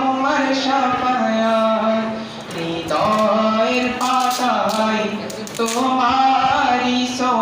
তোমার সাফায়াত হৃদয়ের পাতায় তোমারি ছবি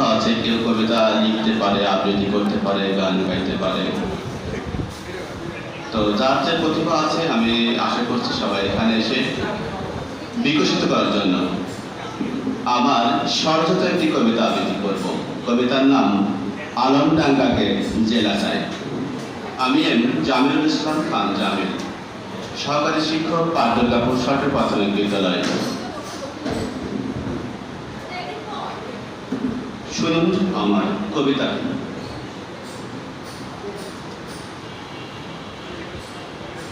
প্রতিভা আছে, কেউ কবিতা লিখতে পারে, আবৃত্তি করতে পারে, গান গাইতে পারে। তো যার যে প্রতিভা আছে, আমি আশা করছি সবাই এখানে এসে বিকশিত করার জন্য আমার সরজত একটি কবিতা আবৃত্তি করব। কবিতার নাম আলমডাঙ্গাকে জেলা চাই। আমি এম জামিরুল ইসলাম খান জামিল, সহকারী শিক্ষক পাটদুর্গাপুর সরকারি প্রাথমিক বিদ্যালয়। শুনুন আমার কবিতা।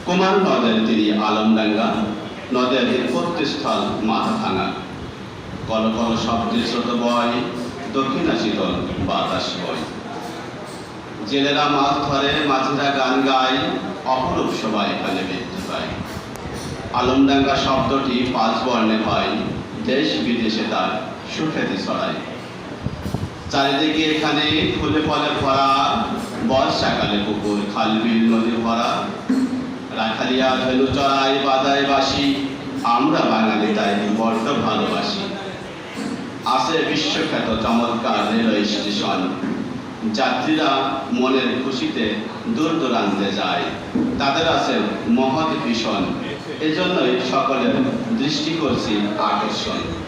কুমার নদের তীরে আলমডাঙ্গা নদের উৎপত্তিস্থল মাথা ভাঙা। কল কল শব্দের স্রোত বয়, দক্ষিণা শীতল বাতাস বয়। জেলেরা মাছ ধরে, মাঝিরা গান গায়, অপরূপ সবাই এখানে বৃদ্ধি পায় আলমডাঙ্গা শব্দটি পাঁচ বর্ণে হয়, দেশ বিদেশে তার সুখ্যাতি ছড়ায়। চারিদিকে এখানে ফুলে ফলে ভরা বর্ষাকালে পুকুর খাল বিল, নদী ভরা। রাখালিয়া ধনু চড়াই বাদায় বাসি। আমরা বাঙালি, তাই বড্ড ভালোবাসি। আছে বিশ্বখ্যাত চমৎকার রেলওয়ে স্টেশন। যাত্রীরা মনের খুশিতে দূর দূরান্তে যায়। তাদের আছে মহৎ ভীষণ। এজন্যই সকলের দৃষ্টি করছি আকর্ষণ।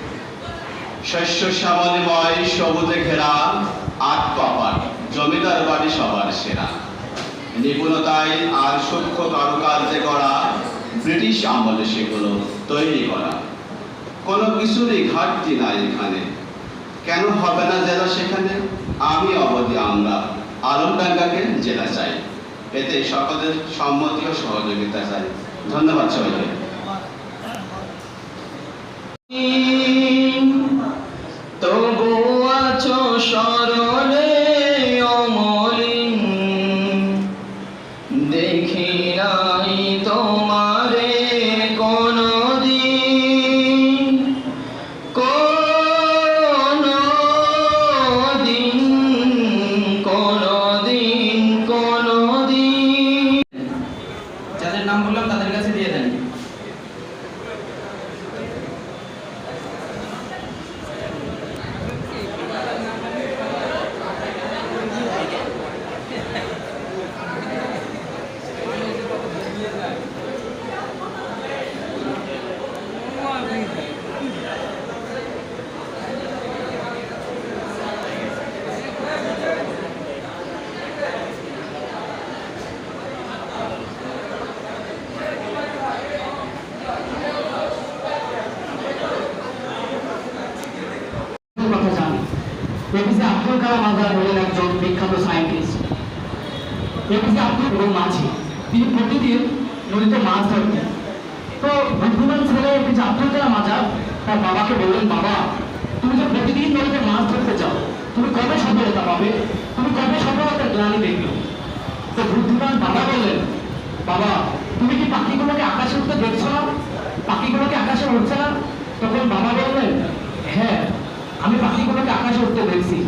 শস্য শ্যামলিময় সবুজে ঘেরা আট কপাট জমিদার বাড়ি সবার সেরা। নিপুণতায় আর সূক্ষ্ম কারুকার্যে করা ব্রিটিশ আমলে সেগুলো তৈরি করা। কোনো কিছুরই ঘাটতি নাই এখানে। কেন হবে না জেলা সেখানে? আমি অবধি আমরা আলমডাঙ্গাকে জেলা চাই। এতে সকলের সম্মতি ও সহযোগিতা চাই। ধন্যবাদ সবাইকে। বিখ্যাত সায়েন্টিস্ট এপিজে আব্দুল এবং মাঝি তিনি প্রতিদিন নদীতে মাছ ধরতেন। তো বুদ্ধিমান ছেলে এপিজে আব্দুল কালাম আজাদ তার বাবাকে বললেন, বাবা, তুমি যে প্রতিদিন নদীতে মাছ ধরতে যাও, তুমি কবে সফলতা পাবে? তুমি কবে সফলতার গ্লানি দেখবে? তো বুদ্ধিমান বাবা বললেন, বাবা, তুমি কি পাখিগুলোকে আকাশে উঠতে দেখছ না? পাখিগুলোকে আকাশে উঠছে না? তখন বাবা বললেন হ্যাঁ আমি পাখিগুলোকে আকাশে উঠতে দেখছি।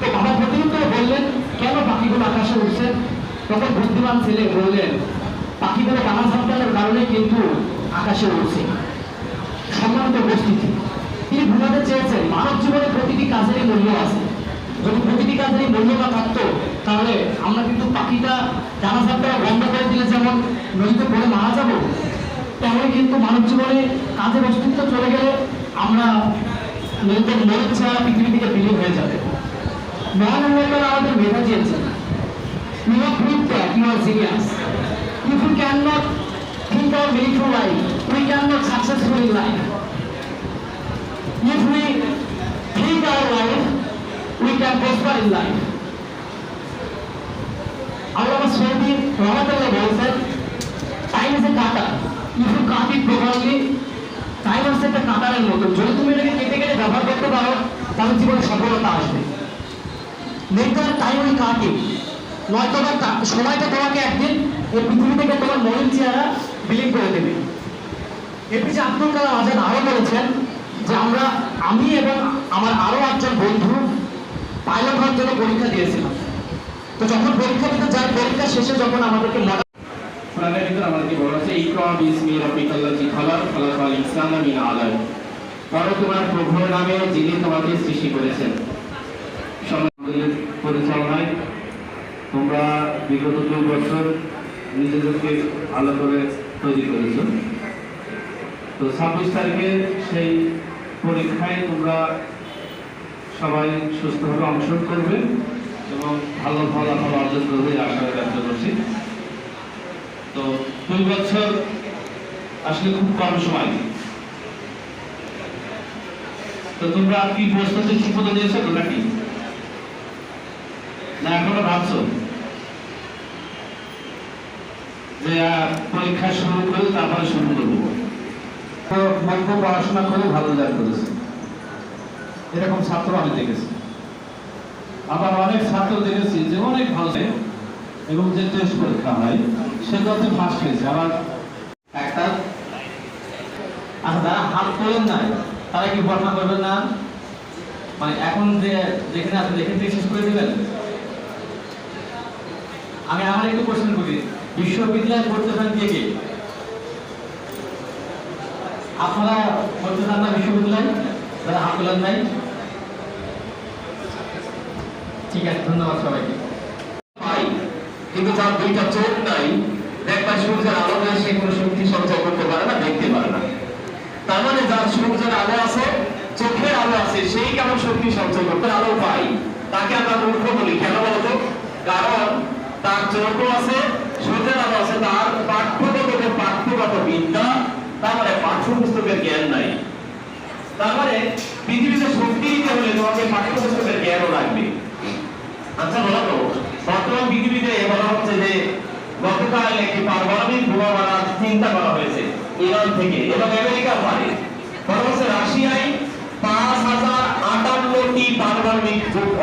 তো বাবা করে বললেন, কেন পাখিগুলো আকাশে উঠছে তখন বুদ্ধিমান ছেলে বললেন, পাখিগুলো ডানা ঝাপটানোর কারণে কিন্তু আকাশে উঠছে সম্মানিত উপস্থিতি। তিনি বোঝাতে চেয়েছেন, মানব জীবনে প্রতিটি কাজেরই মূল্য আছে। যদি প্রতিটি কাজেরই মূল্য না থাকতো, তাহলে আমরা কিন্তু পাখিটা ডানা ঝাপটা বন্ধ করে দিলে যেমন নদীতে পড়ে মারা যাব, তেমনই কিন্তু মানব জীবনে কাজের অস্তিত্ব চলে গেলে আমরা নদীতে ছাড়া পৃথিবী থেকে বিলীন হয়ে যাবে। মহান উল্লেখের আমাদের মেধা দিয়েছেন You have proved that you are genius. If we cannot think way through life, we cannot successful in life. If we think our life, we can prosper in life. Allama Saudi Rahmatullah বলছেন time এ কাটা if cut properly time হচ্ছে একটা কাঁটারের মতো যদি তুমি এটাকে কেটে কেটে ব্যবহার করতে পারো তাহলে জীবনে সফলতা আসবে মেন্টাল টাইম ওই কাটে নয়তো সময়টা তোমাকে একদিন এই পৃথিবী থেকে তোমার মনের চেহারা বিলীন করে দেবে। এপিজে আব্দুল কালাম আজাদ আরও বলেছেন যে আমরা, আমি এবং আমার আরও একজন বন্ধু পাইলট হওয়ার জন্য পরীক্ষা দিয়েছিলাম। তো যখন পরীক্ষা দিতে যাই পরীক্ষা শেষে যখন আমাদেরকে কোরআনের ভিতর আমাদেরকে বলা আছে ইকরা বিসমি রাব্বিকাল্লাযী খালাক, খালাকাল ইনসানা মিন আলাক পড়ো তোমার প্রভুর নামে যিনি তোমাকে সৃষ্টি করেছেন সমাজের পরিচালনায় তোমরা বিগত দু বছর নিজেদেরকে ভালো করে তৈরি করেছ। তো ছাব্বিশ তারিখে সেই পরীক্ষায় তোমরা সবাই সুস্থভাবে অংশগ্রহণ করবে এবং ভালো ফলাফল অর্জন করবে আশা ব্যক্ত করছি। তো দুই বছর আসলে খুব কম সময়। তো তোমরা কি প্রস্তুতি ঠিক মতো নিয়েছো নাকি? না এখনও ভাবছ? যে পরীক্ষা শুরু করে তারপরে শুরু করব। মধ্য পড়াশোনা করে ভালো রেজাল্ট করেছে। এরকম ছাত্র আমি দেখেছি। আবার অনেক ছাত্র দেখেছি যে অনেক ভালো এবং যে টেস্ট পরীক্ষা হয় সেগুলোতে ফার্স্ট হয়েছে আবার একটা আর যারা হাত তোলেন নাই তারা কি পড়াশোনা করবেন না? মানে এখন যে যেখানে আপনি যেখান থেকে শেষ করে দিবেন? আমি আমার একটু কোশ্চেন করি। বিশ্ববিদ্যালয় পড়তে চান কে? কে আপনারা পড়তে চান না বিশ্ববিদ্যালয়? হাত তোলেন নাই ঠিক আছে, ধন্যবাদ সবাইকে। কিন্তু যার দুইটা চোখ নাই দেখবা সূর্যের আলো নেই, সে কোনো শক্তি সঞ্চয় করতে পারে না, দেখতে পারে না। তার মানে যার সূর্যের আলো আছে, চোখের আলো আছে, সেই কেমন শক্তি সঞ্চয় করতে আলো পাই তাকে আমরা মূর্খ বলি, কেন বলতো? কারণ তার চোখও আছে সূর্যের আছে তার পাঠ্যগত পাঠ্যগত বিদ্যা, তার মানে পাঠ্যপুস্তকের জ্ঞান নাই। তার মানে পৃথিবীতে শক্তি দিতে হলে তোমাকে পাঠ্যপুস্তকের জ্ঞানও লাগবে। আচ্ছা বলো তো, বর্তমান পৃথিবীতে বলা হচ্ছে যে গতকাল একটি পারমাণবিক বোমা মারার চিন্তা করা হয়েছে, ইরান থেকে এবং আমেরিকা পারে। বলা রাশিয়ায় পাঁচ হাজার আটান্নটি পারমাণবিক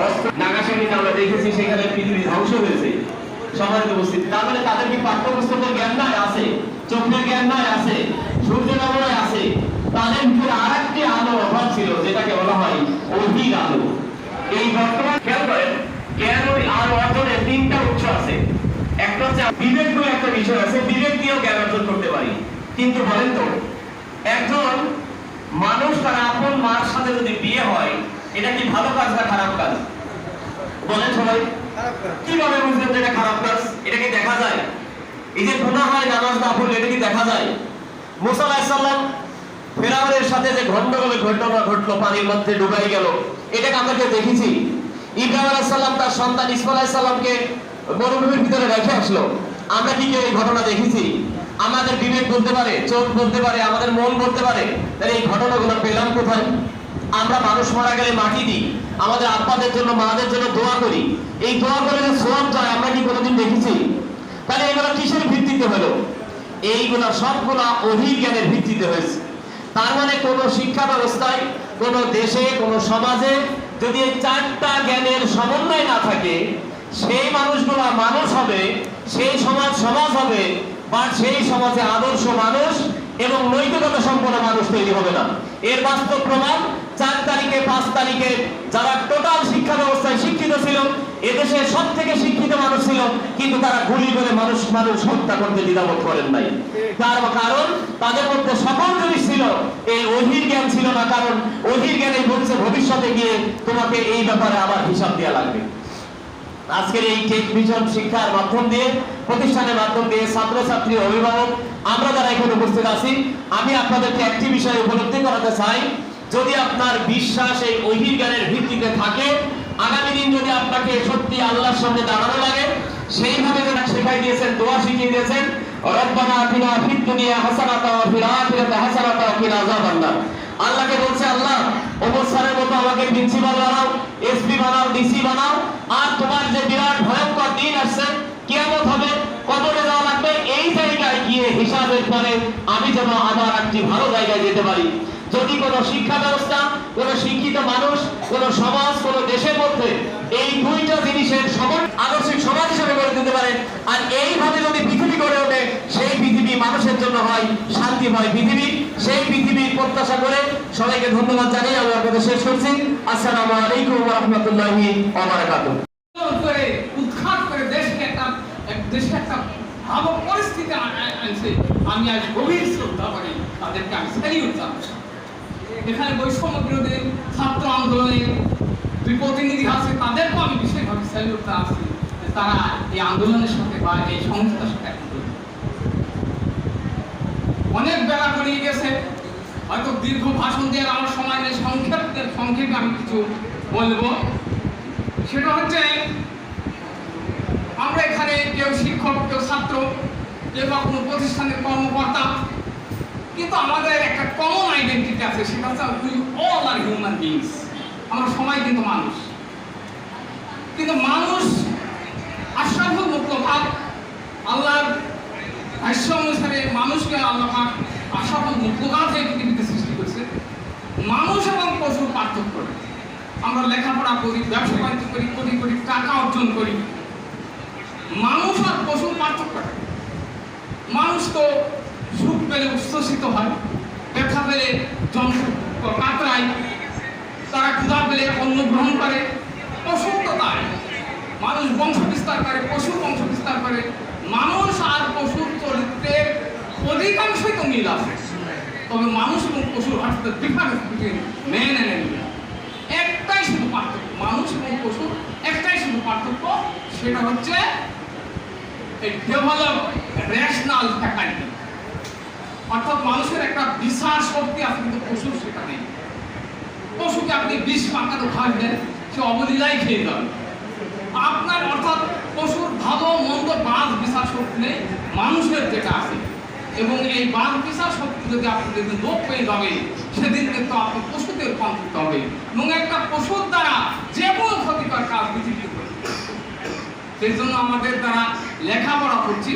অস্ত্র নাগাসাকিতে আমরা দেখেছি সেখানে পৃথিবী ধ্বংস হয়েছে। সমাজের উপস্থিতি। তার মানে তাদের কি পাঠ্যপুস্তকের জ্ঞান নাই? আছে। চোখের জ্ঞান নাই? আছে। সূর্যের আলোয় আছে। তাদের ভিতরে আর একটি আলো অভাব ছিল, যেটাকে বলা হয় অধিক আলো। এই বর্তমান খেয়াল করেন, জ্ঞান ওই আর অর্জনের তিনটা উৎস আছে। একটা হচ্ছে বিবেক বলে একটা বিষয় আছে, বিবেক দিয়েও জ্ঞান অর্জন করতে পারি। কিন্তু বলেন তো, একজন মানুষ তার আপন মার সাথে যদি বিয়ে হয়, এটা কি ভালো কাজ না খারাপ কাজ? বলেন সবাই। কীভাবে বুঝলেন যে এটা খারাপ কাজ? এটা কি দেখা যায়? এই যে গুনাহ হয়, নামাজ না পড়লে এটা কি দেখা যায়? মুসা আলাইহিস সালাম ফেরাউনের সাথে যে গন্ডগোলের ঘটনা ঘটলো, পানির মধ্যে ডুবাই গেল, এটাকে আমরা কেউ দেখেছি? ইব্রাহিম আলাইহিস তার সন্তান ইসমাইল আলাইহিস সালামকে মরুভূমির ভিতরে রেখে আসলো। আমরা কি কেউ এই ঘটনা দেখেছি? আমাদের বিবেক বলতে পারে, চোখ বলতে পারে, আমাদের মন বলতে পারে, তাহলে এই ঘটনাগুলো পেলাম কোথায়? আমরা মানুষ মারা গেলে মাটি দিই। আমাদের আব্বাদের জন্য, মাদের জন্য দোয়া করি। এই দোয়া করে যে সোয়াব যায়, আমরা কি কোনোদিন দেখেছি? তাহলে এগুলো কিসের ভিত্তিতে হলো? এইগুলা সবগুলা অভিজ্ঞানের ভিত্তিতে হয়েছে। তার মানে কোন শিক্ষা ব্যবস্থায়, কোন দেশে, কোন সমাজে যদি এই চারটা জ্ঞানের সমন্বয় না থাকে, সেই মানুষগুলা মানুষ হবে, সেই সমাজ সমাজ হবে, বা সেই সমাজে আদর্শ মানুষ এবং নৈতিকতা সম্পন্ন মানুষ তৈরি হবে না। এর বাস্তব প্রমাণ চার তারিখে, পাঁচ তারিখে যারা টোটাল শিক্ষা ব্যবস্থায় শিক্ষিত ছিল, এদেশে সব থেকে শিক্ষিত মানুষ ছিল, কিন্তু তারা গুলি করে মানুষ মানুষ হত্যা করতে দ্বিধাবোধ করেন নাই। তার কারণ, তাদের মধ্যে সকল জিনিস ছিল, এই অহির জ্ঞান ছিল না, কারণ অহির জ্ঞানে বলছে, ভবিষ্যতে গিয়ে তোমাকে এই ব্যাপারে আবার হিসাব দেওয়া লাগবে। আজকের এই টেক ভিশন শিক্ষার মাধ্যম দিয়ে, প্রতিষ্ঠানের মাধ্যম দিয়ে ছাত্রছাত্রী, অভিভাবক, আমরা যারা এখানে উপস্থিত আছি, আমি আপনাদেরকে একটি বিষয়ে উপলব্ধি করাতে চাই। যদি আপনার বিশ্বাস এই ঐহিক জ্ঞানের ভিত্তিতে থাকে, আগামী দিন যদি আপনাকে সত্যি আল্লাহর সামনে দাঁড়ানো লাগে, সেইভাবে যেটা শেখাই দিয়েছেন, দোয়া শিখিয়ে দিয়েছেন আর তোমার যে বিরাট ভয়ঙ্কর দিন আসছে লাগবে, এই জায়গায় গিয়ে আমি যেন আবার একটি ভালো জায়গায় যেতে পারি। যদি কোনো শিক্ষা ব্যবস্থা, কোনো শিক্ষিত মানুষ, কোনো সমাজ, কোনো দেশের মধ্যে এই দুইটা জিনিসের সমন আদর্শিক সমাজ হিসেবে গড়ে তুলতে পারে, আর এইভাবে যদি পৃথিবী গড়ে ওঠে, সেই পৃথিবী মানুষের জন্য হয় শান্তিময় পৃথিবী। সেই পৃথিবীর প্রত্যাশা করে সবাইকে ধন্যবাদ জানিয়ে আমি আপনাদের শেষ করছি। আসসালামু আলাইকুম রহমতুল্লাহি আনছে। আমি আজ গভীর শ্রদ্ধা করি তাদেরকে আমি স্যালিউট জানাচ্ছি। এখানে বৈষম্য বিরোধী ছাত্র আন্দোলনের দুই প্রতিনিধি আছে, তাদেরকেও আমি বিশেষভাবে স্যালিউট জানাচ্ছি যে তারা এই আন্দোলনের সাথে বা এই সংস্থার সাথে অনেক বেলা গড়িয়ে গেছে, হয়তো দীর্ঘ ভাষণ দেওয়ার আমার সময় নেই সংক্ষেপ সংক্ষেপে আমি কিছু বলব। সেটা হচ্ছে, আমরা এখানে কেউ শিক্ষক, কেউ ছাত্র, কেউ বা কোনো প্রতিষ্ঠানের কর্মকর্তা কিন্তু আমাদের একটা কমন আইডেন্টিটি আছে, সেটা হচ্ছে we all are human beings আমরা সবাই কিন্তু মানুষ। কিন্তু মানুষ আশরাফুল মুক্তভাব আল্লাহর ভাষ্য অনুসারে মানুষকে আল্লাহ পাক আশরাফুল মুক্তভাব হয়ে পৃথিবীতে সৃষ্টি করেছে? মানুষ এবং পশুর পার্থক্য। আমরা লেখাপড়া করি, ব্যবসা বাণিজ্য করি, কোটি কোটি টাকা অর্জন করি। মানুষ আর পশুর পার্থক্য? মানুষ তো সুখ পেলে উচ্ছ্বসিত হয়, ব্যথা পেলে কাতরায়। তারা ক্ষুধা পেলে অন্ন গ্রহণ করে তো মানুষ বংশ বিস্তার করে, পশু বংশ বিস্তার করে। মানুষ আর পশুর চরিত্রের অধিকাংশই তো মিল আছে। তবে মানুষ এবং পশুর হাতে ডিফারেন্স বিটুইন ম্যান অ্যান্ড একটাই শুধু পার্থক্য, মানুষ এবং পশুর একটাই শুধু পার্থক্য, সেটা হচ্ছে ডেভেলপ রেশনাল ফ্যাকাল্টি অর্থাৎ মানুষের একটা বিশাল শক্তি আছে, কিন্তু পশুর সেটা নেই। পশুকে আপনি বিষ পাকানো খাওয়ান দেন সে অবলীলায় খেয়ে যাবে। আপনার অর্থাৎ পশুর ভালো, মন্দ বাঁধ বিশাল শক্তি নেই, মানুষের যেটা আছে। এবং এই বাঁধ বিশাল শক্তি যদি আপনি যদি লোপ পেয়ে যাবে, সেদিন কিন্তু আপনি পশুতে রূপান্তরিত হবে। এবং একটা পশুর দ্বারা যে কোনো ক্ষতিকর কাজ পৃথিবীতে সেই জন্য আমাদের দ্বারা লেখাপড়া করছি।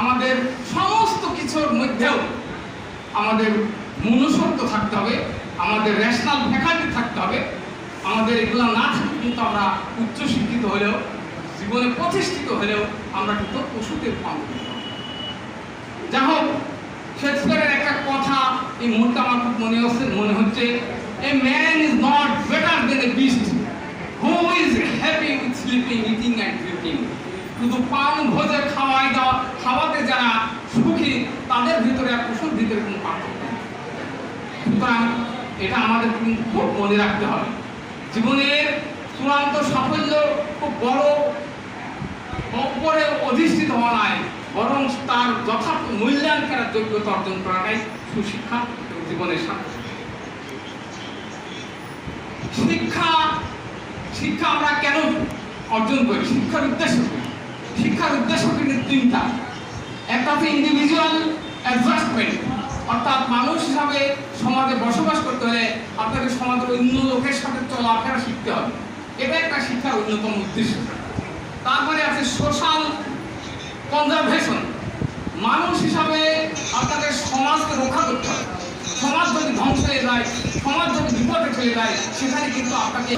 আমাদের সমস্ত কিছুর মধ্যেও আমাদের মনুষ্যত্ব থাকতে হবে, আমাদের ন্যাশনাল ফ্যাকাল্টি থাকতে হবে, আমাদের এগুলো না থাকলে কিন্তু আমরা উচ্চশিক্ষিত হলেও, জীবনে প্রতিষ্ঠিত হলেও আমরা কিন্তু পশুতে রূপান্তরিত হব। যা হোক, শেক্সপিয়ারের একটা কথা এই মুহূর্তে আমার খুব মনে হচ্ছে মনে হচ্ছে a man is not better than a beast who is happy with sleeping eating and drinking শুধু পান, ভোজে খাওয়াই দেওয়া খাওয়াতে যারা সুখী তাদের ভিতরে আর পশুর ভিতরে কোনো পার্থক্য নেই? সুতরাং এটা আমাদের খুব মনে রাখতে হবে। জীবনের চূড়ান্ত সাফল্য খুব বড় অপরে অধিষ্ঠিত হওয়া নয় বরং তার যথার্থ মূল্যায়ন করার যোগ্যতা অর্জন করাটাই সুশিক্ষা জীবনের সাফল্য। শিক্ষা শিক্ষা আমরা কেন অর্জন করি? শিক্ষার উদ্দেশ্য কি? শিক্ষার উদ্দেশ্য কিন্তু তিনটা একটা হচ্ছে ইন্ডিভিজুয়াল অ্যাডজাস্টমেন্ট অর্থাৎ মানুষ হিসাবে সমাজে বসবাস করতে হলে আপনাকে সমাজের অন্য লোকের সাথে চলাফেরা শিখতে হবে। এটা একটা শিক্ষার অন্যতম উদ্দেশ্য। তারপরে আছে সোশ্যাল কনজারভেশন মানুষ হিসাবে আপনাদের সমাজকে রক্ষা করতে হবে। সমাজ যদি ধ্বংস হয়ে যায়, সমাজ যদি বিপদে চলে যায় সেখানে কিন্তু আপনাকে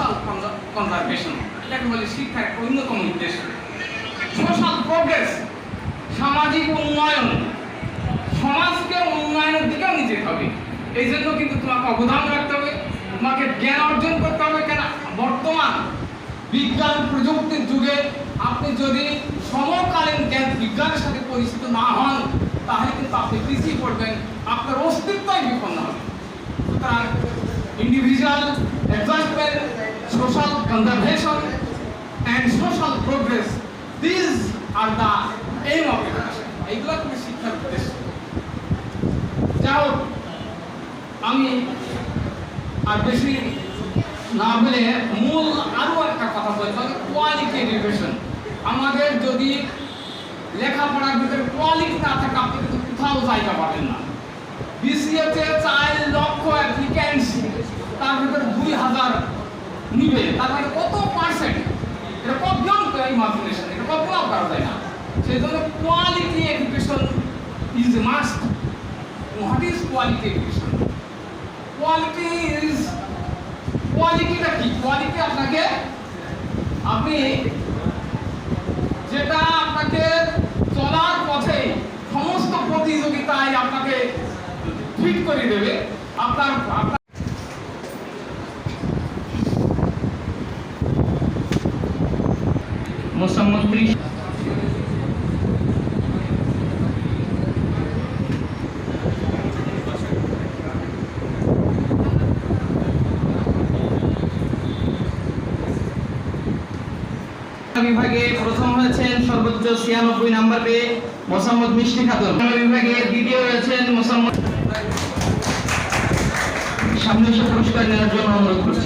কনজারভেশন এটাকে বলে শিক্ষার অন্যতম উদ্দেশ্য। সোশ্যাল প্রোগ্রেস সামাজিক উন্নয়ন, সমাজকে উন্নয়নের দিকেও নিয়ে যেতে হবে। এই জন্য কিন্তু তোমাকে অবদান রাখতে হবে, তোমাকে জ্ঞান অর্জন করতে হবে, কেন বর্তমান বিজ্ঞান প্রযুক্তির যুগে আপনি যদি সমকালীন জ্ঞান বিজ্ঞানের সাথে পরিচিত না হন, তাহলে কিন্তু আপনি পিছিয়ে পড়বেন, আপনার অস্তিত্বই বিপন্ন হবে। সুতরাং individual adjustment social conservation and social progress this are the of education এইগুলো শিক্ষার উদ্দেশ্য যা হোক আমি আর বেশি না বলে মূল আরও একটা কথা বলব কোয়ালিটি এডুকেশন আমাদের যদি লেখাপড়ার ভিতরে কোয়ালিটি না থাকে, আপনি কিন্তু কোথাও জায়গা পাবেন না। বিসিএতে চার লক্ষ অ্যাপ্লিক্যান্টস তার ভিতরে দুই হাজার নিবে। তার মানে কত পার্সেন্ট এটা ইমাজিনেশন এটা কল্পনাও করা যায় না? সেই জন্য quality education is must what is quality education quality is কোয়ালিটিটা কি? কোয়ালিটি আপনাকে, আপনি যেটা আপনাকে চলার পথে সমস্ত প্রতিযোগিতায় আপনাকে ফিট করে দেবে, আপনার আপনার মোসাম্মদ সর্বোচ্চ ছিয়ানব্বই নাম্বার পেয়ে মোসাম্মদ মিষ্টি খাতুন। বিভাগে দ্বিতীয় হয়েছেন মোসাম্মদ সামনে পুরস্কার নেওয়ার জন্য অনুরোধ করছি।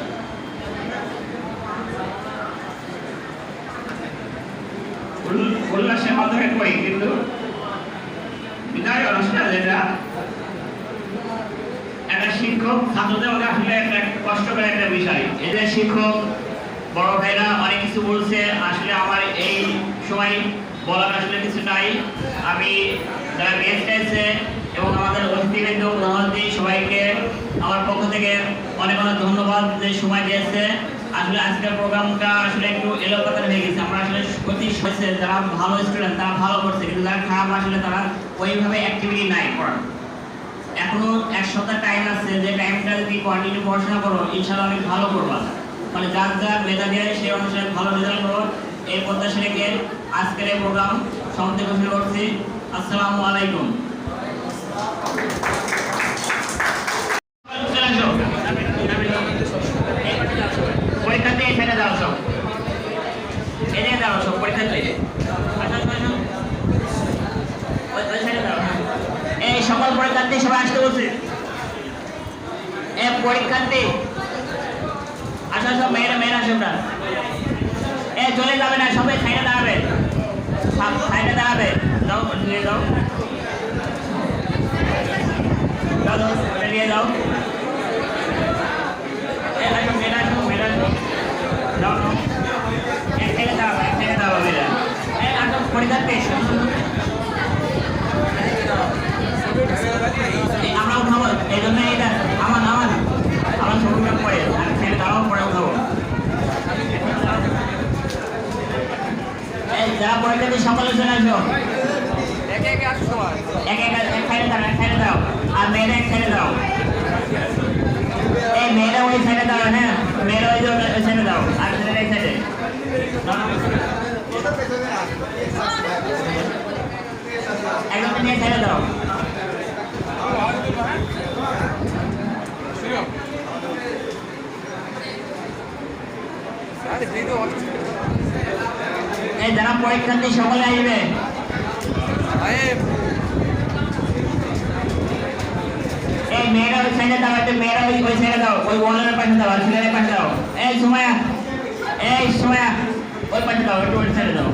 উল্লাসের মাধ্যমে করি, কিন্তু বিদায় অনুষ্ঠান যেটা, একটা শিক্ষক, ছাত্রদের আসলে একটা কষ্টকর একটা বিষয়। এই যে শিক্ষক, বড় ভাইরা অনেক কিছু বলছে, আসলে আমার এই সময় বলার আসলে কিছু নাই। আমি যারা গেস্ট আছে এবং আমাদের অতিথিবৃন্দ মহতি সবাইকে আমার পক্ষ থেকে অনেক অনেক ধন্যবাদ যে সময় দিয়েছে। আসলে আজকের প্রোগ্রামটা আসলে একটু এলোপাতার হয়ে গেছে। আমরা আসলে অতি হয়েছে যারা ভালো স্টুডেন্ট তারা ভালো করছে, কিন্তু যারা খারাপ, আসলে তারা ওইভাবে অ্যাক্টিভিটি নাই করার। এখনও এক সপ্তাহ টাইম আছে, যে টাইমটা যদি কন্টিনিউ পড়াশোনা করো, ইনশাআল্লাহ অনেক ভালো করবা। মানে যার যার মেধা দিয়ে সেই অনুসারে ভালো রেজাল্ট করো। এই প্রত্যাশা রেখে আজকের এই প্রোগ্রাম সমাপ্তি ঘোষণা করছি। আসসালামু আলাইকুম চলে আসো। পরীক্ষার্থী এখানে যাও সব এদিকে যাও সব পরীক্ষার্থী আসো, আসো, আসো। ওই- ওই side এ যাও, হ্যাঁ। এই সকল পরীক্ষার্থী সবাই আসতে বলছে। এ পরীক্ষার্থী, আসো আসো, মেয়েরা মেয়েরা আসো না এ, চলে যাবে না, সবাই সাইডে দাঁড়াবে। সাইডে দাঁড়াবে। যাও, নিয়ে যাও। নিয়ে যাও। মেয়েরা আসো মেয়েরা আসো। যাও এক এক দাঁড়াবে, মেয়েরা। পরীক্ষার্থী এসো এই আমরা উঠাবো এই জন্য এটা আমার আমার আমার ছবিটা পরে আর ছেলে দাঁড়াও পরে এই যারা পরীক্ষার্থী সকলে চলে আসো। একে একে সাইডে দাও এক সাইডে দাও আর মেয়েরা এক সাইডে দাও এই মেয়েরা ওই সাইডে দাও হ্যাঁ? মেয়েরা ওই সাইডে দাও আর ছেলেরা এই সাইডে একদম নিয়ে সাইডে দাও এই যারা পরীক্ষার্থী সকলে আসবে। এই মেয়েরা ওই সাইডে দাও একটা মেয়েরা ওই ওই সাইডে দাও ওই ওয়ালের পাশে দাও আর ছেলেদের পাশে দাও এই সুমায়া এই সুমায়া, ওই পাশে দাও একটু ওই সাইডে দাও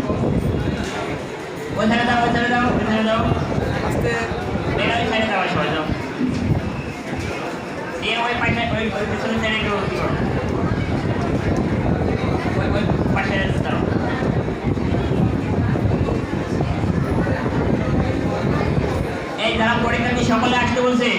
ওই সাইডে দাও ওই সাইডে দাও ওই সাইডে দাও আস্তে মেয়েরা ওই সাইডে দাও সবাই দাও দিয়ে ওই পাশে, ওই ওই পিছনের সাইডে একটু এই যারা পরীক্ষার্থী সকলে আসতে বলছে